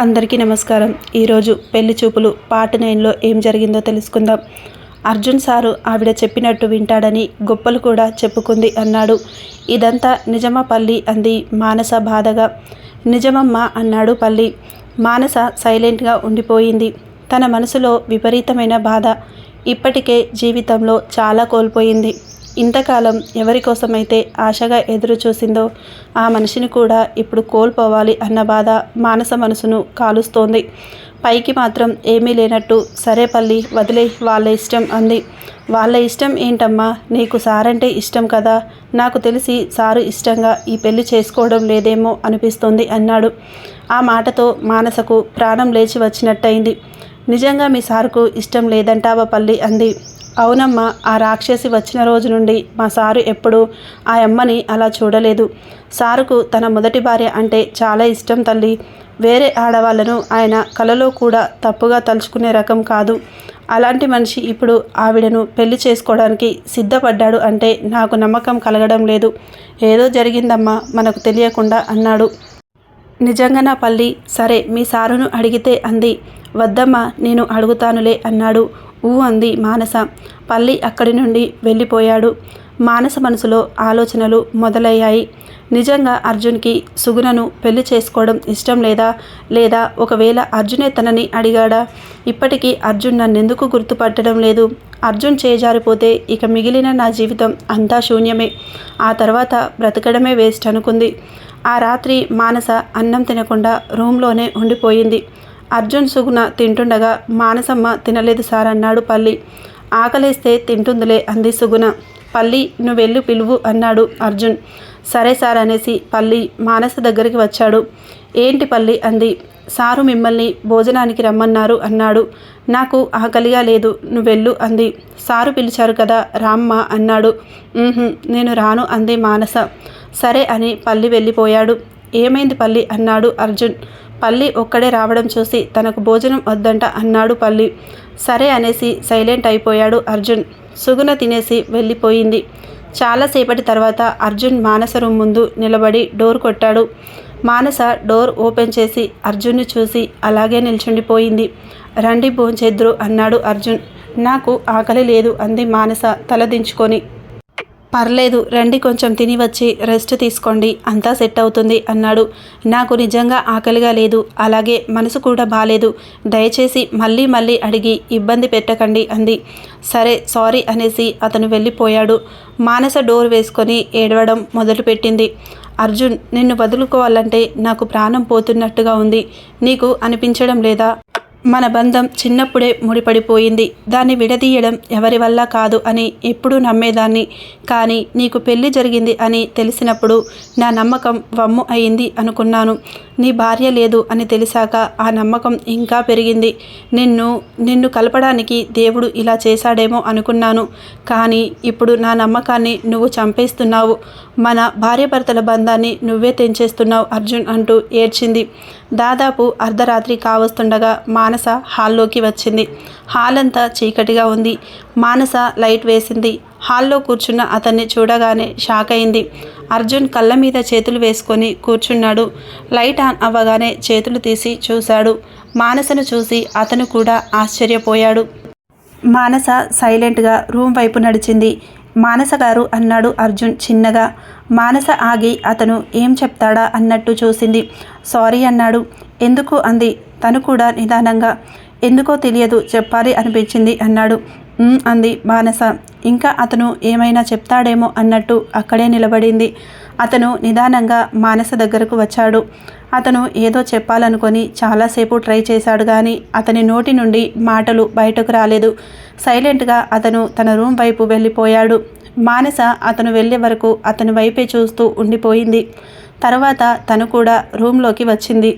అందరికీ నమస్కారం. ఈరోజు పెళ్ళి చూపులు పార్ట్ నైన్లో ఏం జరిగిందో తెలుసుకుందాం. అర్జున్ సారు ఆవిడ చెప్పినట్టు వింటాడని గొప్పలు కూడా చెప్పుకుంది అన్నాడు. ఇదంతా నిజమా పల్లి? అంది మానస బాధగా. నిజమమ్మ అన్నాడు పల్లి. మానస సైలెంట్గా ఉండిపోయింది. తన మనసులో విపరీతమైన బాధ. ఇప్పటికే జీవితంలో చాలా కోల్పోయింది. ఇంతకాలం ఎవరి కోసమైతే ఆశగా ఎదురు చూసిందో ఆ మనిషిని కూడా ఇప్పుడు కోల్పోవాలి అన్న బాధ మానస మనసును కాలుస్తోంది. పైకి మాత్రం ఏమీ లేనట్టు సరే పల్లి వదిలే వాళ్ళ ఇష్టం అంది. వాళ్ళ ఇష్టం ఏంటమ్మా? నీకు సారంటే ఇష్టం కదా? నాకు తెలిసి సారు ఇష్టంగా ఈ పెళ్ళి చేసుకోవడం లేదేమో అనిపిస్తుంది అన్నాడు. ఆ మాటతో మానసకు ప్రాణం లేచి వచ్చినట్టయింది. నిజంగా మీ సారుకు ఇష్టం లేదంటావా పల్లి అంది. అవునమ్మా ఆ రాక్షసి వచ్చిన రోజు నుండి మా సారు ఎప్పుడూ ఆ అమ్మని అలా చూడలేదు. సారుకు తన మొదటి భార్య అంటే చాలా ఇష్టం తల్లి. వేరే ఆడవాళ్ళను ఆయన కలలో కూడా తప్పుగా తలుచుకునే రకం కాదు. అలాంటి మనిషి ఇప్పుడు ఆవిడను పెళ్ళి చేసుకోవడానికి సిద్ధపడ్డాడు అంటే నాకు నమ్మకం కలగడం లేదు. ఏదో జరిగిందమ్మా మనకు తెలియకుండా అన్నాడు. నిజంగా నా పల్లి సరే మీ సారును అడిగితే అంది. వద్దమ్మా నేను అడుగుతానులే అన్నాడు. ఊ అంది మానస. పల్లి అక్కడి నుండి వెళ్ళిపోయాడు. మానస మనసులో ఆలోచనలు మొదలయ్యాయి. నిజంగా అర్జున్కి సుగుణను పెళ్ళి చేసుకోవడం ఇష్టం లేదా? లేదా ఒకవేళ అర్జునే తనని అడిగాడా? ఇప్పటికీ అర్జున్ నన్నెందుకు గుర్తుపట్టడం లేదు. అర్జున్ చేజారిపోతే ఇక మిగిలిన నా జీవితం అంతా శూన్యమే. ఆ తర్వాత బ్రతకడమే వేస్ట్ అనుకుంది. ఆ రాత్రి మానస అన్నం తినకుండా రూమ్లోనే ఉండిపోయింది. అర్జున్ సుగుణ తింటుండగా మానసమ్మ తినలేదు సార్ అన్నాడు పల్లి. ఆకలేస్తే తింటుందిలే అంది సుగుణ. పల్లి నువ్వు వెళ్ళి పిలువు అన్నాడు అర్జున్. సరే సార్ అనేసి పల్లి మానస దగ్గరికి వచ్చాడు. ఏంటి పల్లి అంది. సారు మిమ్మల్ని భోజనానికి రమ్మన్నారు అన్నాడు. నాకు ఆకలిగా లేదు నువ్వు వెళ్ళు అంది. సారు పిలిచారు కదా రామ్మ అన్నాడు. నేను రాను అంది మానస. సరే అని పల్లి వెళ్ళిపోయాడు. ఏమైంది పల్లి అన్నాడు అర్జున్. పల్లి ఒక్కడే రావడం చూసి తనకు భోజనం వద్దంట అన్నాడు పల్లి. సరే అనేసి సైలెంట్ అయిపోయాడు అర్జున్. సుగుణ తినేసి వెళ్ళిపోయింది. చాలాసేపటి తర్వాత అర్జున్ మానస రూమ్ ముందు నిలబడి డోర్ కొట్టాడు. మానస డోర్ ఓపెన్ చేసి అర్జున్ని చూసి అలాగే నిల్చుండిపోయింది. రండి భోంచేద్దురు అన్నాడు అర్జున్. నాకు ఆకలి లేదు అంది మానస తలదించుకొని పర్లేదు రండి కొంచెం తిని వచ్చి రెస్ట్ తీసుకోండి అంతా సెట్ అవుతుంది అన్నాడు. నాకు నిజంగా ఆకలిగా లేదు అలాగే మనసు కూడా బాలేదు. దయచేసి మళ్ళీ మళ్ళీ అడిగి ఇబ్బంది పెట్టకండి అంది. సరే సారీ అనేసి అతను వెళ్ళిపోయాడు. మానస డోర్ వేసుకొని ఏడవడం మొదలుపెట్టింది. అర్జున్ నిన్ను వదులుకోవాలంటే నాకు ప్రాణం పోతున్నట్టుగా ఉంది. నీకు అనిపించడం లేదా? మన బంధం చిన్నప్పుడే ముడిపడిపోయింది. దాన్ని విడదీయడం ఎవరి వల్ల కాదు అని ఎప్పుడూ నమ్మేదాన్ని. కానీ నీకు పెళ్ళి జరిగింది అని తెలిసినప్పుడు నా నమ్మకం వమ్ము అయింది అనుకున్నాను. నీ భార్య లేదు అని తెలిసాక ఆ నమ్మకం ఇంకా పెరిగింది. నిన్ను నిన్ను కలపడానికి దేవుడు ఇలా చేశాడేమో అనుకున్నాను. కానీ ఇప్పుడు నా నమ్మకాన్ని నువ్వు చంపేస్తున్నావు. మన భార్యాభర్తల బంధాన్ని నువ్వే తెంచేస్తున్నావు అర్జున్ అంటూ ఏడ్చింది. దాదాపు అర్ధరాత్రి కావస్తుండగా మా మానస హాల్లోకి వచ్చింది. హాల్ అంతా చీకటిగా ఉంది. మానస లైట్ వేసింది. హాల్లో కూర్చున్న అతన్ని చూడగానే షాక్ అయింది. అర్జున్ కళ్ళ మీద చేతులు వేసుకొని కూర్చున్నాడు. లైట్ ఆన్ అవ్వగానే చేతులు తీసి చూశాడు. మానసను చూసి అతను కూడా ఆశ్చర్యపోయాడు. మానస సైలెంట్గా రూమ్ వైపు నడిచింది. మానస గారు అన్నాడు అర్జున్ చిన్నగా. మానస ఆగి అతను ఏం చెప్తాడా అన్నట్టు చూసింది. సారీ అన్నాడు. ఎందుకు అంది? తను కూడా నిదానంగా ఎందుకో తెలియదు చెప్పాలి అనిపించింది అన్నాడు. అంది మానస ఇంకా అతను ఏమైనా చెప్తాడేమో అన్నట్టు అక్కడే నిలబడింది. అతను నిదానంగా మానస దగ్గరకు వచ్చాడు. అతను ఏదో చెప్పాలనుకొని చాలాసేపు ట్రై చేశాడు కానీ అతని నోటి నుండి మాటలు బయటకు రాలేదు. సైలెంట్గా అతను తన రూమ్ వైపు వెళ్ళిపోయాడు. మానస అతను వెళ్ళే వరకు అతని వైపే చూస్తూ ఉండిపోయింది. తర్వాత తను కూడా రూమ్లోకి వచ్చింది.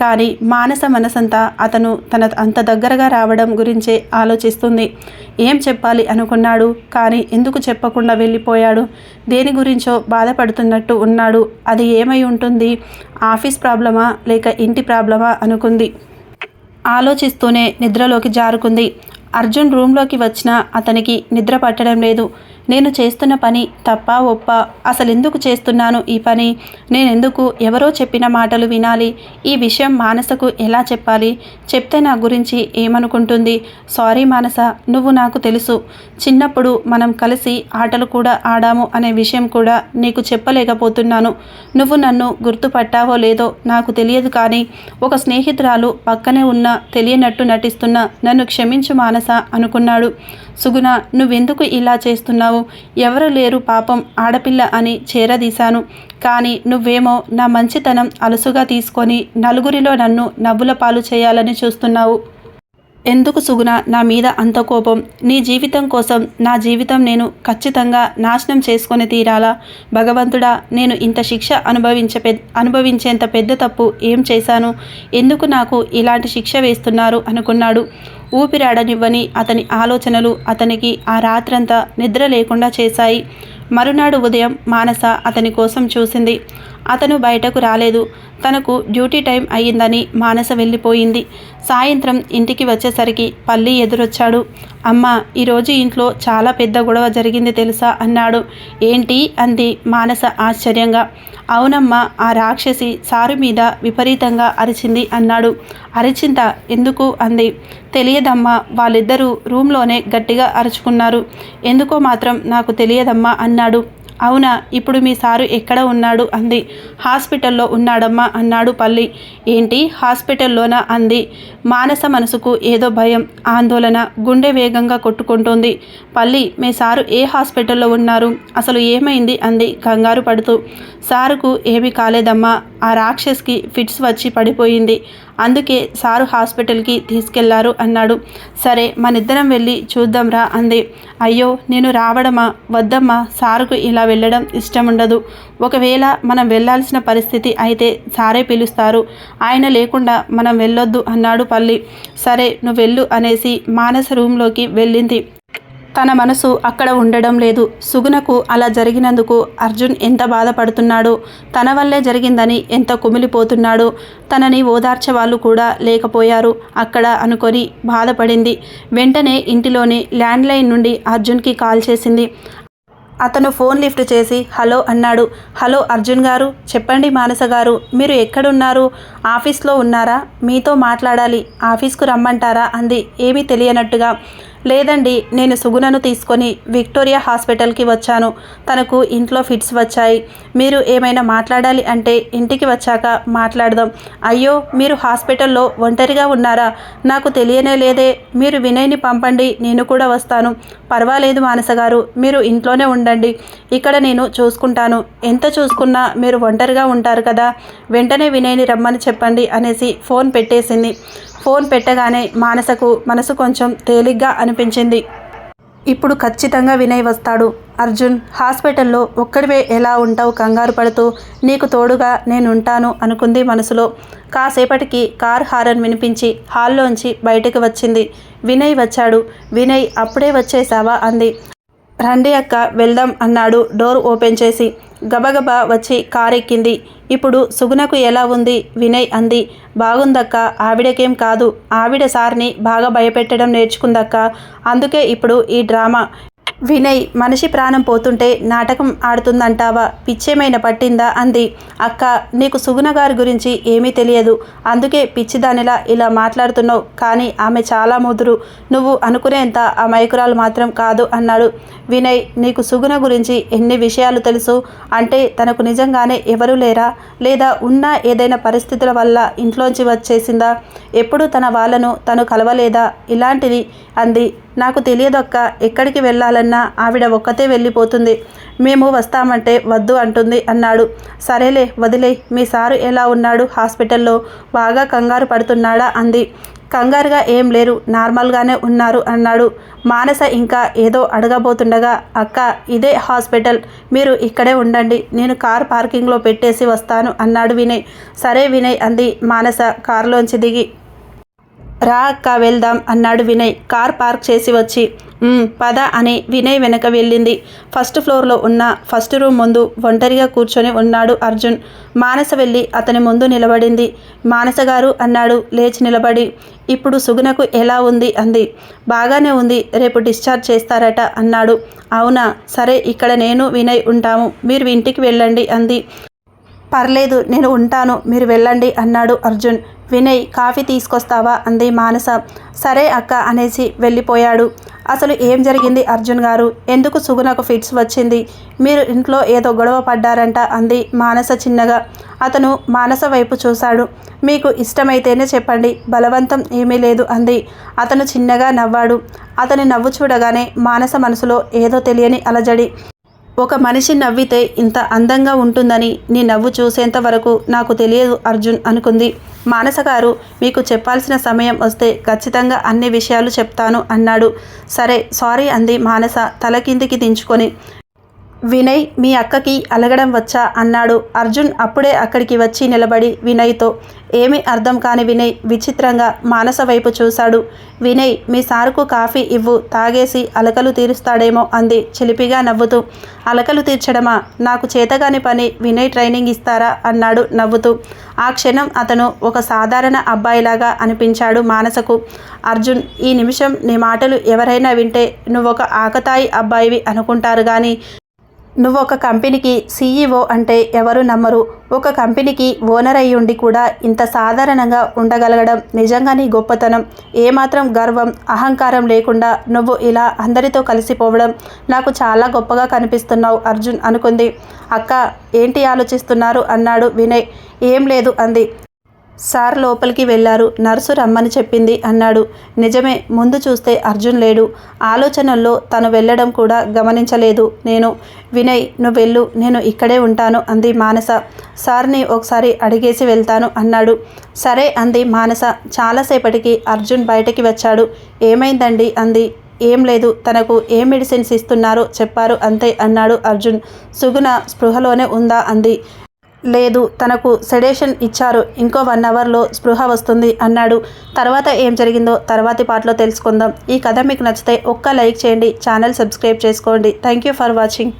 కానీ మానస మనసంతా అతను తన అంత దగ్గరగా రావడం గురించే ఆలోచిస్తుంది. ఏం చెప్పాలి అనుకున్నాడు. కానీ ఎందుకు చెప్పకుండా వెళ్ళిపోయాడు? దేని గురించో బాధపడుతున్నట్టు ఉన్నాడు. అది ఏమై ఉంటుంది? ఆఫీస్ ప్రాబ్లమా? లేక ఇంటి ప్రాబ్లమా? అనుకుంది. ఆలోచిస్తూనే నిద్రలోకి జారుకుంది. అర్జున్ రూమ్లోకి వచ్చినా అతనికి నిద్ర పట్టడం లేదు. నేను చేస్తున్న పని తప్ప ఒప్ప? అసలు ఎందుకు చేస్తున్నాను ఈ పని? నేనెందుకు ఎవరో చెప్పిన మాటలు వినాలి? ఈ విషయం మానసకు ఎలా చెప్పాలి? చెప్తే నా గురించి ఏమనుకుంటుంది? సారీ మానస నువ్వు నాకు తెలుసు. చిన్నప్పుడు మనం కలిసి ఆటలు కూడా ఆడాము అనే విషయం కూడా నీకు చెప్పలేకపోతున్నాను. నువ్వు నన్ను గుర్తుపట్టావో లేదో నాకు తెలియదు కానీ ఒక స్నేహితురాలు పక్కనే ఉన్న తెలియనట్టు నటిస్తున్న నన్ను క్షమించు మానస అనుకున్నాడు. సుగుణ నువ్వెందుకు ఇలా చేస్తున్నావు? ఎవరు లేరు పాపం ఆడపిల్ల అని చేరదీశాను. కానీ నువ్వేమో నా మంచితనం అలసుగా తీసుకొని నలుగురిలో నన్ను నవ్వుల పాలు చేయాలని చూస్తున్నావు. ఎందుకు సుగుణ? నా మీద అంత కోపం. నీ జీవితం కోసం నా జీవితం నేను ఖచ్చితంగా నాశనం చేసుకొని తీరాలా? భగవంతుడా నేను ఇంత శిక్ష అనుభవించ పెద్ద అనుభవించేంత పెద్ద తప్పు ఏం చేశాను? ఎందుకు నాకు ఇలాంటి శిక్ష వేస్తున్నారు? అనుకున్నాడు. ఊపిరాడనివ్వని అతని ఆలోచనలు అతనికి ఆ రాత్రంతా నిద్ర లేకుండా చేశాయి. మరునాడు ఉదయం మానస అతని కోసం చూసింది. అతను బయటకు రాలేదు. తనకు డ్యూటీ టైం అయ్యిందని మానస వెళ్ళిపోయింది. సాయంత్రం ఇంటికి వచ్చేసరికి పల్లి ఎదురొచ్చాడు. అమ్మ ఈరోజు ఇంట్లో చాలా పెద్ద గొడవ జరిగింది తెలుసా? అన్నాడు. ఏంటి? అంది మానస ఆశ్చర్యంగా. అవునమ్మ ఆ రాక్షసి సారు మీద విపరీతంగా అరిచింది అన్నాడు. అరిచింత ఎందుకు? అంది. తెలియదమ్మా వాళ్ళిద్దరూ రూమ్లోనే గట్టిగా అరుచుకున్నారు. ఎందుకో మాత్రం నాకు తెలియదమ్మా అన్నాడు. అవునా ఇప్పుడు మీ సారు ఎక్కడ ఉన్నాడు? అంది. హాస్పిటల్లో ఉన్నాడమ్మా అన్నాడు పల్లి. ఏంటి? హాస్పిటల్లోనా? అంది. మానస మనసుకు ఏదో భయం ఆందోళన గుండె వేగంగా కొట్టుకుంటోంది. పల్లి మీ సారు ఏ హాస్పిటల్లో ఉన్నారు? అసలు ఏమైంది? అంది కంగారు పడుతూ. సారుకు ఏమీ కాలేదమ్మా. ఆ రాక్షస్కి ఫిట్స్ వచ్చి పడిపోయింది. అందుకే సారు హాస్పిటల్కి తీసుకెళ్ళారు అన్నాడు. సరే మనిద్దరం వెళ్ళి చూద్దాంరా అంది. అయ్యో నేను రావడమా? వద్దమ్మా సారుకు ఇలా వెళ్ళడం ఇష్టం ఉండదు ఒకవేళ మనం వెళ్ళాల్సిన పరిస్థితి అయితే సారే పిలుస్తారు. ఆయన లేకుండా మనం వెళ్ళొద్దు అన్నాడు పల్లి. సరే నువ్వు వెళ్ళు అనేసి మానస రూమ్లోకి వెళ్ళింది. తన మనసు అక్కడ ఉండడం లేదు. సుగుణకు అలా జరిగినందుకు అర్జున్ ఎంత బాధపడుతున్నాడో తన వల్లే జరిగిందని ఎంత కుమిలిపోతున్నాడో తనని ఓదార్చే వాళ్ళు కూడా లేకపోయారు. అక్కడ అనుకొని బాధపడింది. వెంటనే ఇంటిలోని ల్యాండ్లైన్ నుండి అర్జున్కి కాల్ చేసింది. అతను ఫోన్ లిఫ్ట్ చేసి హలో అన్నాడు. హలో అర్జున్ గారు చెప్పండి మానస గారు మీరు ఎక్కడున్నారు? ఆఫీస్లో ఉన్నారా? మీతో మాట్లాడాలి. ఆఫీస్కు రమ్మంటారా? అంది. ఏమీ తెలియనట్టుగా లేదండి నేను సుగుణను తీసుకొని విక్టోరియా హాస్పిటల్కి వచ్చాను. తనకు ఇంట్లో ఫిట్స్ వచ్చాయి. మీరు ఏమైనా మాట్లాడాలి అంటే ఇంటికి వచ్చాక మాట్లాడదాం. అయ్యో మీరు హాస్పిటల్లో ఒంటరిగా ఉన్నారా? నాకు తెలియనే లేదే. మీరు వినయ్ని పంపండి నేను కూడా వస్తాను. పర్వాలేదు మానస గారు మీరు ఇంట్లోనే ఉండండి. ఇక్కడ నేను చూసుకుంటాను. ఎంత చూసుకున్నా మీరు ఒంటరిగా ఉంటారు కదా? వెంటనే వినయ్ని రమ్మని చెప్పండి అనేసి ఫోన్ పెట్టేసింది. ఫోన్ పెట్టగానే మానసకు మనసు కొంచెం తేలిగ్గా అనిపించింది ఇప్పుడు ఖచ్చితంగా వినయ్ వస్తాడు. అర్జున్ హాస్పిటల్లో ఒక్కడివే ఎలా ఉంటావు కంగారు పడుతూ నీకు తోడుగా నేనుంటాను అనుకుంది మనసులో. కాసేపటికి కార్ హారన్ వినిపించి హాల్లోంచి బయటకు వచ్చింది. వినయ్ వచ్చాడు. వినయ్ అప్పుడే వచ్చేసావా అంది. రండి అక్క వెళ్దాం అన్నాడు. డోర్ ఓపెన్ చేసి గబగబా వచ్చి కారెక్కింది. ఇప్పుడు సుగుణకు ఎలా ఉంది? వినయ్ అంది. బాగుందక్క ఆవిడకేం కాదు. ఆవిడ సార్ని బాగా భయపెట్టడం నేర్చుకుందక్క. అందుకే ఇప్పుడు ఈ డ్రామా. వినయ్ మనిషి ప్రాణం పోతుంటే నాటకం ఆడుతుందంటావా? పిచ్చేమైనా పట్టిందా? అంది. అక్క నీకు సుగుణ గారి గురించి ఏమీ తెలియదు. అందుకే పిచ్చిదానిలా ఇలా మాట్లాడుతున్నావు. కానీ ఆమె చాలా ముదురు. నువ్వు అనుకునేంత ఆ మైకురాలు మాత్రం కాదు అన్నాడు. వినయ్ నీకు సుగుణ గురించి ఎన్ని విషయాలు తెలుసు? అంటే తనకు నిజంగానే ఎవరూ లేరా? లేదా ఉన్న ఏదైనా పరిస్థితుల వల్ల ఇంట్లోంచి వచ్చేసిందా? ఎప్పుడు తన వాళ్ళను తను కలవలేదా? ఇలాంటిది అంది. నాకు తెలియదొక్క ఎక్కడికి వెళ్ళాలన్నా ఆవిడ ఒక్కతే వెళ్ళిపోతుంది. మేము వస్తామంటే వద్దు అంటుంది అన్నాడు. సరేలే వదిలే మీ సారు ఎలా ఉన్నాడు హాస్పిటల్లో? బాగా కంగారు పడుతున్నాడా? అంది. కంగారుగా ఏం లేరు నార్మల్గానే ఉన్నారు అన్నాడు. మానస ఇంకా ఏదో అడగబోతుండగా అక్క ఇదే హాస్పిటల్ మీరు ఇక్కడే ఉండండి నేను కార్ పార్కింగ్లో పెట్టేసి వస్తాను అన్నాడు వినయ్. సరే వినయ్ అంది మానస కారులోంచి దిగి. రా అక్క వెళ్దాం అన్నాడు వినయ్. కార్ పార్క్ చేసి వచ్చి పద అని వినయ్ వెనక వెళ్ళింది. ఫస్ట్ ఫ్లోర్లో ఉన్న ఫస్ట్ రూమ్ ముందు ఒంటరిగా కూర్చొని ఉన్నాడు అర్జున్. మానస వెళ్ళి అతని ముందు నిలబడింది. మానస గారు అన్నాడు లేచి నిలబడి. ఇప్పుడు సుగుణకు ఎలా ఉంది? అంది. బాగానే ఉంది. రేపు డిశ్చార్జ్ చేస్తారట అన్నాడు. అవునా? సరే ఇక్కడ నేను వినయ్ ఉంటాము. మీరు ఇంటికి వెళ్ళండి అంది. పర్లేదు నేను ఉంటాను మీరు వెళ్ళండి అన్నాడు అర్జున్. వినయ్ కాఫీ తీసుకొస్తావా? అంది మానస. సరే అక్క అనేసి వెళ్ళిపోయాడు. అసలు ఏం జరిగింది అర్జున్ గారు? ఎందుకు సుగుణకు ఫిట్స్ వచ్చింది? మీరు ఇంట్లో ఏదో గొడవ పడ్డారంట అంది మానస చిన్నగా. అతను మానస వైపు చూశాడు. మీకు ఇష్టమైతేనే చెప్పండి బలవంతం ఏమీ లేదు అంది. అతను చిన్నగా నవ్వాడు. అతని నవ్వు చూడగానే మానస మనసులో ఏదో తెలియని అలజడి. ఒక మనిషి నవ్వితే ఇంత అందంగా ఉంటుందని నీ నవ్వు చూసేంత వరకు నాకు తెలియదు అర్జున్ అనుకుంది. మానస గారు మీకు చెప్పాల్సిన సమయం వస్తే ఖచ్చితంగా అన్ని విషయాలు చెప్తాను అన్నాడు. సరే సారీ అంది మానస తల కిందికి దించుకొని. వినయ్ మీ అక్కకి అలగడం వచ్చా? అన్నాడు. అర్జున్ అప్పుడే అక్కడికి వచ్చి నిలబడి వినయ్తో ఏమీ అర్థం కాని వినయ్ విచిత్రంగా మానస వైపు చూశాడు. వినయ్ మీ సారుకు కాఫీ ఇవ్వు తాగేసి అలకలు తీరుస్తాడేమో అంది చిలిపిగా నవ్వుతూ. అలకలు తీర్చడమా? నాకు చేతగాని పని వినయ్ ట్రైనింగ్ ఇస్తారా? అన్నాడు నవ్వుతూ. ఆ క్షణం అతను ఒక సాధారణ అబ్బాయిలాగా అనిపించాడు మానసకు. అర్జున్ ఈ నిమిషం నీ మాటలు ఎవరైనా వింటే నువ్వు ఒక ఆకతాయి అబ్బాయివి అనుకుంటారు కానీ నువ్వు ఒక కంపెనీకి సీఈఓ అంటే ఎవరు నమ్మరు. ఒక కంపెనీకి ఓనర్ అయి ఉండి కూడా ఇంత సాధారణంగా ఉండగలగడం నిజంగా నీ గొప్పతనం. ఏమాత్రం గర్వం అహంకారం లేకుండా నువ్వు ఇలా అందరితో కలిసిపోవడం నాకు చాలా గొప్పగా కనిపిస్తున్నావు అర్జున్ అనుకుంది. అక్క ఏంటి ఆలోచిస్తున్నారు? అన్నాడు వినయ్. ఏం లేదు అంది. సార్ లోపలికి వెళ్ళారు. నర్సు రమ్మని చెప్పింది అన్నాడు. నిజమే ముందు చూస్తే అర్జున్ లేడు. ఆలోచనల్లో తను వెళ్ళడం కూడా గమనించలేదు. నేను వినయ్ నువ్వు వెళ్ళు నేను ఇక్కడే ఉంటాను అంది మానస. సార్ని ఒకసారి అడిగేసి వెళ్తాను అన్నాడు. సరే అంది మానస. చాలాసేపటికి అర్జున్ బయటకి వచ్చాడు. ఏమైందండి? అంది. ఏం లేదు తనకు ఏ మెడిసిన్స్ ఇస్తున్నారో చెప్పారు అంతే అన్నాడు అర్జున్. సుగుణ స్పృహలోనే ఉందా? అంది. లేదు తనకు సెడేషన్ ఇచ్చారు. ఇంకో వన్ అవర్లో స్పృహ వస్తుంది అన్నాడు. తర్వాత ఏం జరిగిందో తర్వాతి పాటలో తెలుసుకుందాం. ఈ కథ మీకు నచ్చితే ఒక్క లైక్ చేయండి ఛానల్ సబ్స్క్రైబ్ చేసుకోండి. Thank you for watching.